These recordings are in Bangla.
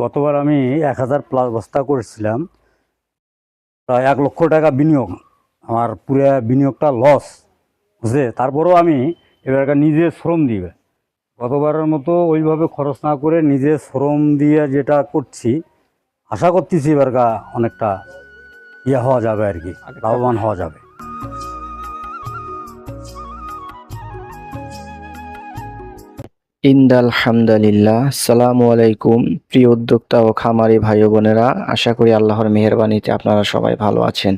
গতবার আমি এক হাজার প্লাস বস্তা করেছিলাম। প্রায় এক লক্ষ টাকা বিনিয়োগ আমার পুরো বিনিয়োগটা লস বুঝলে? তারপরেও আমি এবারকার নিজে শ্রম দিবে গতবারের মতো ওইভাবে খরচ না করে নিজে শ্রম দিয়ে যেটা করছি আশা করতেছি এবারকা অনেকটা ইয়ে হওয়া যাবে আর কি লাভবান হওয়া যাবে। ইন্দাল হামদালিল্লাহ সালামু আলাইকুম, প্রিয় উদ্যোক্তা ও খামারি ভাই বোনেরা। আশা করি আল্লাহর মেহেরবানিতে আপনারা সবাই ভালো আছেন।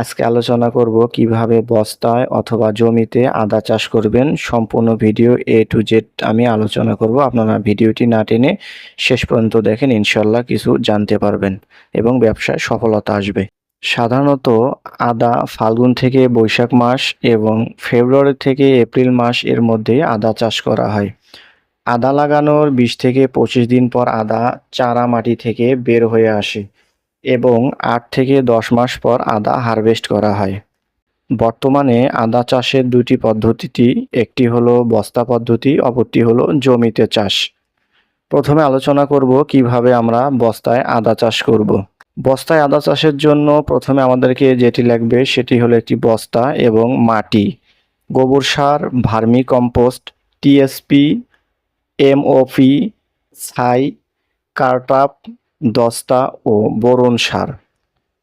আজকে আলোচনা করব কীভাবে বস্তায় অথবা জমিতে আদা চাষ করবেন। সম্পূর্ণ ভিডিও এ টু জেড আমি আলোচনা করব। আপনারা ভিডিওটি না টেনে শেষ পর্যন্ত দেখেন ইনশাল্লাহ কিছু জানতে পারবেন এবং ব্যবসায় সফলতা আসবে। সাধারণত আদা ফাল্গুন থেকে বৈশাখ মাস এবং ফেব্রুয়ারি থেকে এপ্রিল মাস এর মধ্যে আদা চাষ করা হয়। আদা লাগানোর বিশ থেকে পঁচিশ দিন পর আদা চারা মাটি থেকে বের হয়ে আসে এবং আট থেকে দশ মাস পর আদা হারভেস্ট করা হয়। বর্তমানে আদা চাষের দুটি পদ্ধতিটি, একটি হলো বস্তা পদ্ধতি, অপরটি হলো জমিতে চাষ। প্রথমে আলোচনা করব কীভাবে আমরা বস্তায় আদা চাষ করব। বস্তায় আদা চাষের জন্য প্রথমে আমাদেরকে যেটি লাগবে সেটি হলো একটি বস্তা এবং মাটি। গোবর সার, ভার্মি কম্পোস্ট, টিএসপি এমওপি, ছাই, কার্টাপ, দস্তা ও বোরন সার।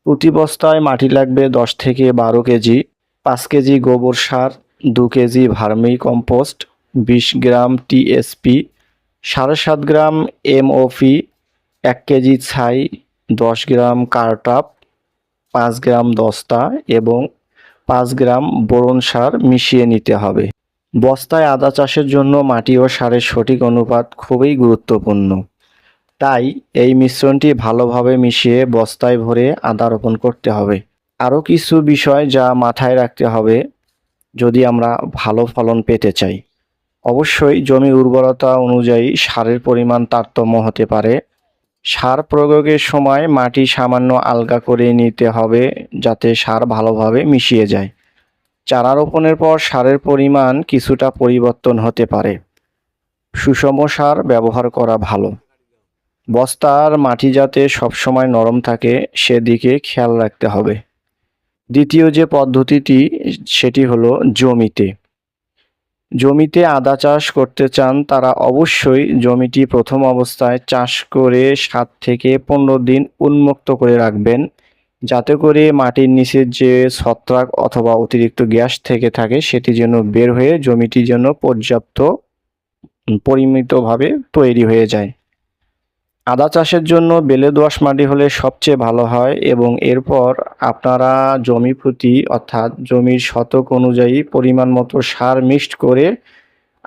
প্রতি বস্তায় মাটি লাগবে দশ থেকে বারো কেজি, পাঁচ কেজি গোবর সার, দু কেজি ভার্মি কম্পোস্ট, বিশ গ্রাম টিএসপি, সাড়ে সাত গ্রাম এমওপি, এক কেজি ছাই, দশ গ্রাম কার্টাপ, পাঁচ গ্রাম দস্তা এবং পাঁচ গ্রাম বোরন সার মিশিয়ে নিতে হবে। বস্তায় আদা চাষের জন্য মাটি ও সারের সঠিক অনুপাত খুবই গুরুত্বপূর্ণ। তাই এই মিশ্রণটি ভালোভাবে মিশিয়ে বস্তায় ভরে আদা রোপণ করতে হবে। আরও কিছু বিষয় যা মাথায় রাখতে হবে যদি আমরা ভালো ফলন পেতে চাই। অবশ্যই জমি উর্বরতা অনুযায়ী সারের পরিমাণ তারতম্য হতে পারে। সার প্রয়োগের সময় মাটি সামান্য আলগা করে নিতে হবে যাতে সার ভালোভাবে মিশিয়ে যায়। চারা রোপণের পর সারের পরিমাণ কিছুটা পরিবর্তন হতে পারে। সুষম সার ব্যবহার করা ভালো। বস্তার মাটি যাতে সবসময় নরম থাকে, সেদিকে খেয়াল রাখতে হবে। দ্বিতীয় যে পদ্ধতিটি, সেটি হলো জমিতে। জমিতে আদা চাষ করতে চান, তারা অবশ্যই জমিটি প্রথম অবস্থায় চাষ করে সাত থেকে পনেরো দিন উন্মুক্ত করে রাখবেন। যাতে করে মাটির নিচের যে ছত্রাক অথবা অতিরিক্ত গ্যাস থেকে থাকে, সেটি যেন বের হয়ে জমিটি যেন পর্যাপ্ত পরিমিতভাবে তৈরি হয়ে যায়। আদা চাষের জন্য বেলে দোআঁশ মাটি হলে সবচেয়ে ভালো হয় এবং এরপর আপনারা জমি প্রতি, অর্থাৎ জমির শতক অনুযায়ী পরিমাণ মতো সার মিক্সড করে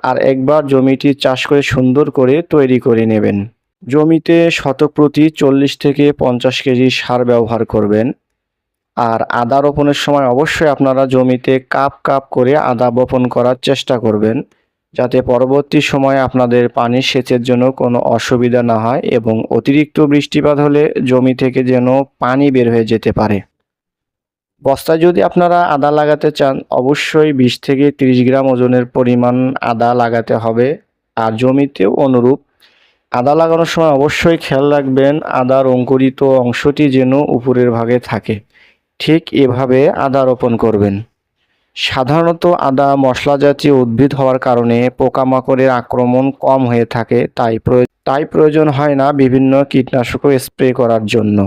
আর একবার জমিটি চাষ করে সুন্দর করে তৈরি করে নেবেন। জমিতে শতক প্রতি চল্লিশ থেকে পঞ্চাশ কেজি সার ব্যবহার করবেন। আর আদা রোপণের সময় অবশ্যই আপনারা জমিতে কাপ কাপ করে আদা বপন করার চেষ্টা করবেন, যাতে পরবর্তী সময়ে আপনাদের পানি সেচের জন্য কোনো অসুবিধা না হয় এবং অতিরিক্ত বৃষ্টিপাত হলে জমি থেকে যেন পানি বের হয়ে যেতে পারে। বস্তায় যদি আপনারা আদা লাগাতে চান, অবশ্যই বিশ থেকে তিরিশ গ্রাম ওজনের পরিমাণ আদা লাগাতে হবে। আর জমিতেও অনুরূপ আদা লাগানোর সময় অবশ্যই খেয়াল রাখবেন আদার অঙ্কুরিত অংশটি যেন উপরের ভাগে থাকে। ঠিক এভাবে আদা রোপণ করবেন। সাধারণত আদা মশলা জাতীয় উদ্ভিদ হওয়ার কারণে পোকামাকড়ের আক্রমণ কম হয়ে থাকে, তাই তাই প্রয়োজন হয় না বিভিন্ন কীটনাশকও স্প্রে করার জন্য।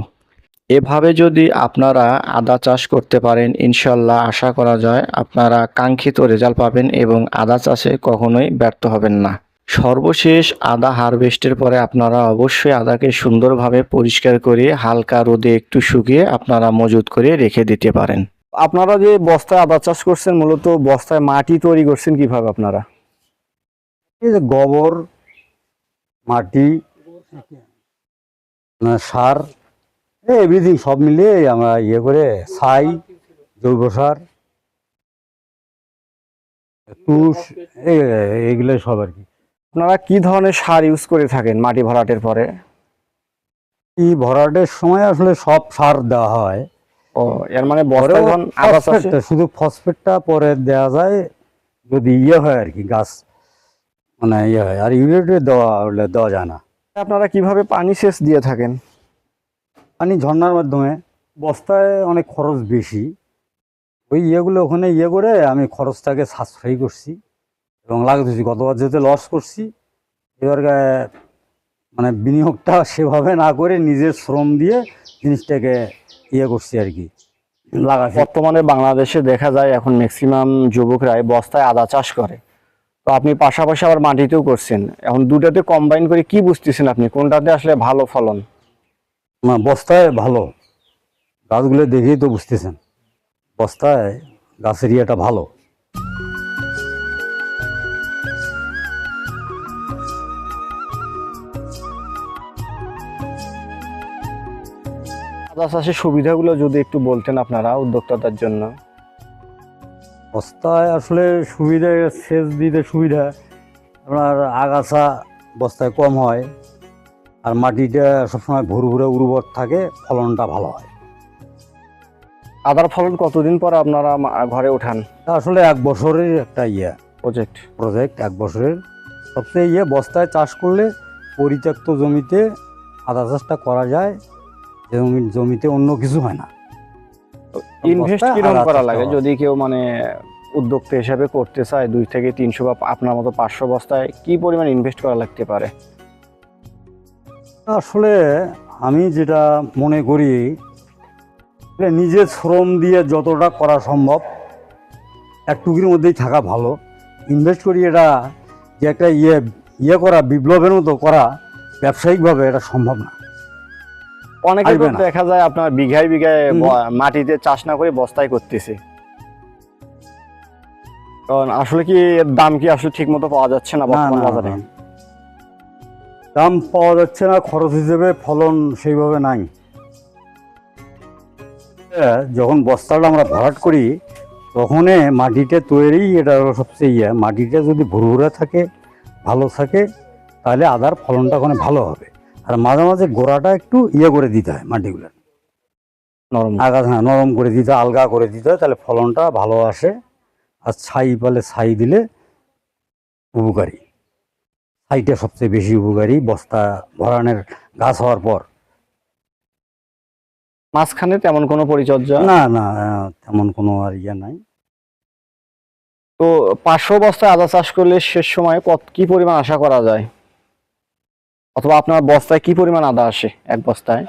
এভাবে যদি আপনারা আদা চাষ করতে পারেন, ইনশাল্লাহ আশা করা যায় আপনারা কাঙ্ক্ষিত রেজাল্ট পাবেন এবং আদা চাষে কখনোই ব্যর্থ হবেন না। সর্বশেষ আদা হারভেস্টের পরে আপনারা অবশ্যই আদাকে সুন্দরভাবে পরিষ্কার করে হালকা রোদে একটু শুকিয়ে আপনারা মজুত করে রেখে দিতে পারেন। আপনারা যে বস্তায় আদা চাষ করছেন, মূলত বস্তায় মাটি তৈরি করছেন কীভাবে আপনারা? এই গোবর, মাটি সার এভরিথিং সব মিলিয়ে আমরা ইয়ে করে ছাই, জৈব সার, তুষ এইগুলো সব আর কি। আপনারা কি ধরনের সার ইউজ করে থাকেন মাটি ভরাটের পরে? এই ভরাটের সময় আসলে সব সার দেওয়া হয়। ও এর মানে শুধু ফসফেটটা পরে দেওয়া যায় যদি ইয়ে হয় আর কি গাছ মানে ইয়ে হয় আর ইউরিয়াটা দেওয়া হলে দেওয়া যায় না। আপনারা কীভাবে পানি সেচ দিয়ে থাকেন? পানি ঝর্ণার মাধ্যমে। বস্তায় অনেক খরচ বেশি। ওই ইয়েগুলো ওখানে ইয়ে করে আমি খরচটাকে সাশ্রয়ী করছি। এবং লাগতেছি গতবার যেতে লস করছি এবার মানে বিনিয়োগটা সেভাবে না করে নিজের শ্রম দিয়ে জিনিসটাকে ইয়ে করছি আর কি লাগাচ্ছি। বর্তমানে বাংলাদেশে দেখা যায় এখন ম্যাক্সিমাম যুবকরাই বস্তায় আদা চাষ করে। তো আপনি পাশাপাশি আবার মাটিতেও করছেন। এখন দুটাতে কম্বাইন করে কি বুঝতেছেন আপনি? কোনটাতে আসলে ভালো ফলন? না বস্তায় ভালো। গাছগুলো দেখেই তো বুঝতেছেন। বস্তায় গাছের ইয়েটা ভালো। আদা চাষের সুবিধাগুলো যদি একটু বলতেন আপনারা উদ্যোক্তাদের জন্য। বস্তায় আসলে সুবিধা সেচ দিতে সুবিধা আপনার আগাছা বস্তায় কম হয় আর মাটিটা সবসময় ভুরু ভুরে উর্বর থাকে ফলনটা ভালো হয়। আদার ফলন কতদিন পর আপনারা ঘরে ওঠান? তা আসলে এক বছরের একটা ইয়ে। প্রজেক্ট প্রজেক্ট এক বছরের। সবচেয়ে ইয়ে বস্তায় চাষ করলে পরিত্যক্ত জমিতে আদা চাষটা করা যায় জমি জমিতে অন্য কিছু হয় না। ইনভেস্ট কীরকম করা লাগে? যদি কেউ মানে উদ্যোক্তা হিসাবে করতে চায় দুই থেকে তিনশো বা আপনার মতো পাঁচশো বস্তায় কি পরিমাণ ইনভেস্ট করা লাগতে পারে? আসলে আমি যেটা মনে করি নিজের শ্রম দিয়ে যতটা করা সম্ভব একটুকির মধ্যেই থাকা ভালো। ইনভেস্ট করি এটা যে একটা ইয়ে ইয়ে করা বিপ্লবের মতো করা ব্যবসায়িকভাবে এটা সম্ভব না। অনেকে দেখা যায় আপনার বিঘায় বিঘায় মাটিতে চাষ না করে বস্তায় করতেছে। কারণ আসলে কি দাম কি আসলে ঠিক মতো পাওয়া যাচ্ছে না বর্তমান বাজারে? দাম পাওয়া যাচ্ছে না খরচ হিসেবে ফলন সেইভাবে নাই। যখন বস্তাটা আমরা ভরাট করি তখনই মাটিটা তৈরি এটা সবচেয়ে ইয়ে। মাটিটা যদি ভুরভুরে থাকে ভালো থাকে তাহলে আদার ফলনটা ওখানে ভালো হবে। আর মাঝে মাঝে গোড়াটা একটু ইয়ে করে দিতে হয় মাটিগুলো নরম। আগাছা হ্যাঁ, নরম করে দিতে হয় আলগা করে দিতে হয় তাহলে ফলনটা ভালো আসে আর ছাই পালে ছাই দিলে উপকারী। ছাইটা সবচেয়ে বেশি উপকারী বস্তা ভরানের গাছ হওয়ার পর। মাঝখানে তেমন কোনো পরিচর্যা? না না তেমন কোনো আর ইয়ে নাই। তো পাঁচশো বস্তায় আদা চাষ করলে শেষ সময় কত কি পরিমাণ আশা করা যায়? অথবা আপনার বস্তায় কি পরিমাণ আদা আসে এক বস্তায়?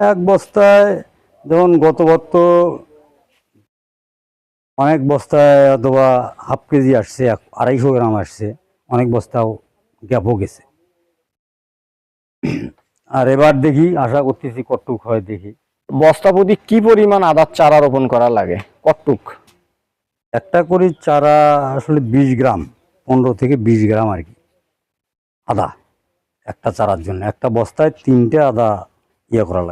এক বস্তায় যেমন গত বছর অনেক বস্তায় অথবা হাফ কেজি আসছে আড়াইশো গ্রাম আসছে অনেক বস্তাও গ্যাপও গেছে। আর এবার দেখি আশা করতেছি কটুক হয় দেখি। বস্তা প্রতি কি পরিমাণ আদার চারা রোপণ করা লাগে? কটুক একটা করে চারা আসলে বিশ গ্রাম পনেরো থেকে বিশ গ্রাম আর কি। আদা একটা চারার জন্য। একটা বস্তায় তিনটে আদা ইয়ে করা লাগে।